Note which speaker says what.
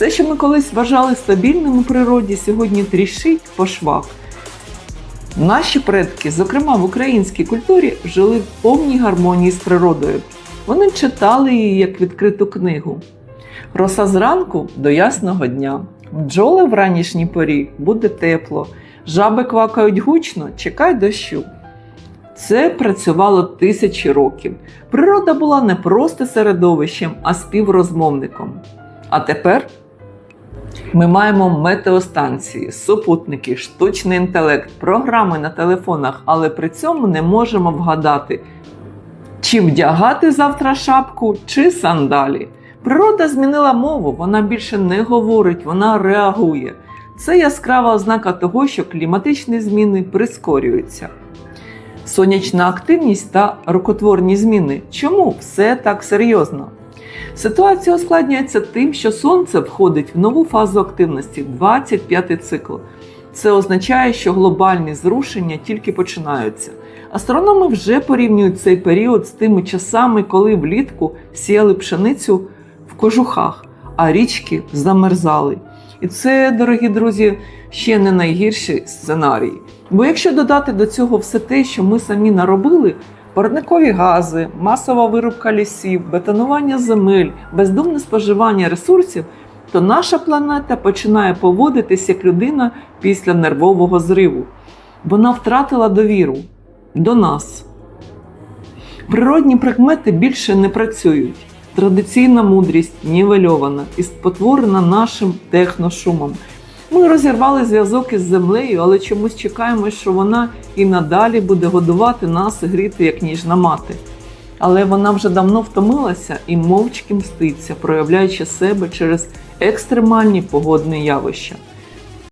Speaker 1: Все, що ми колись вважали стабільним у природі, сьогодні тріщить по швах. Наші предки, зокрема в українській культурі, жили в повній гармонії з природою. Вони читали її як відкриту книгу. Роса зранку до ясного дня. Бджоли в ранішній порі буде тепло, жаби квакають гучно, чекай дощу. Це працювало тисячі років. Природа була не просто середовищем, а співрозмовником. А тепер ми маємо метеостанції, супутники, штучний інтелект, програми на телефонах, але при цьому не можемо вгадати, чи вдягати завтра шапку, чи сандалі. Природа змінила мову, вона більше не говорить, вона реагує. Це яскрава ознака того, що кліматичні зміни прискорюються. Сонячна активність та рукотворні зміни. Чому все так серйозно? Ситуація ускладнюється тим, що Сонце входить в нову фазу активності 25-й цикл. Це означає, що глобальні зрушення тільки починаються. Астрономи вже порівнюють цей період з тими часами, коли влітку сіяли пшеницю в кожухах, а річки замерзали. І це, дорогі друзі, ще не найгірший сценарій. Бо якщо додати до цього все те, що ми самі наробили, парникові гази, масова вирубка лісів, бетонування земель, бездумне споживання ресурсів, то наша планета починає поводитись як людина після нервового зриву. Вона втратила довіру до нас. Природні прикмети більше не працюють. Традиційна мудрість нівельована і спотворена нашим техношумом. Ми розірвали зв'язок із землею, але чомусь чекаємо, що вона і надалі буде годувати нас і гріти як ніжна мати. Але вона вже давно втомилася і мовчки мститься, проявляючи себе через екстремальні погодні явища.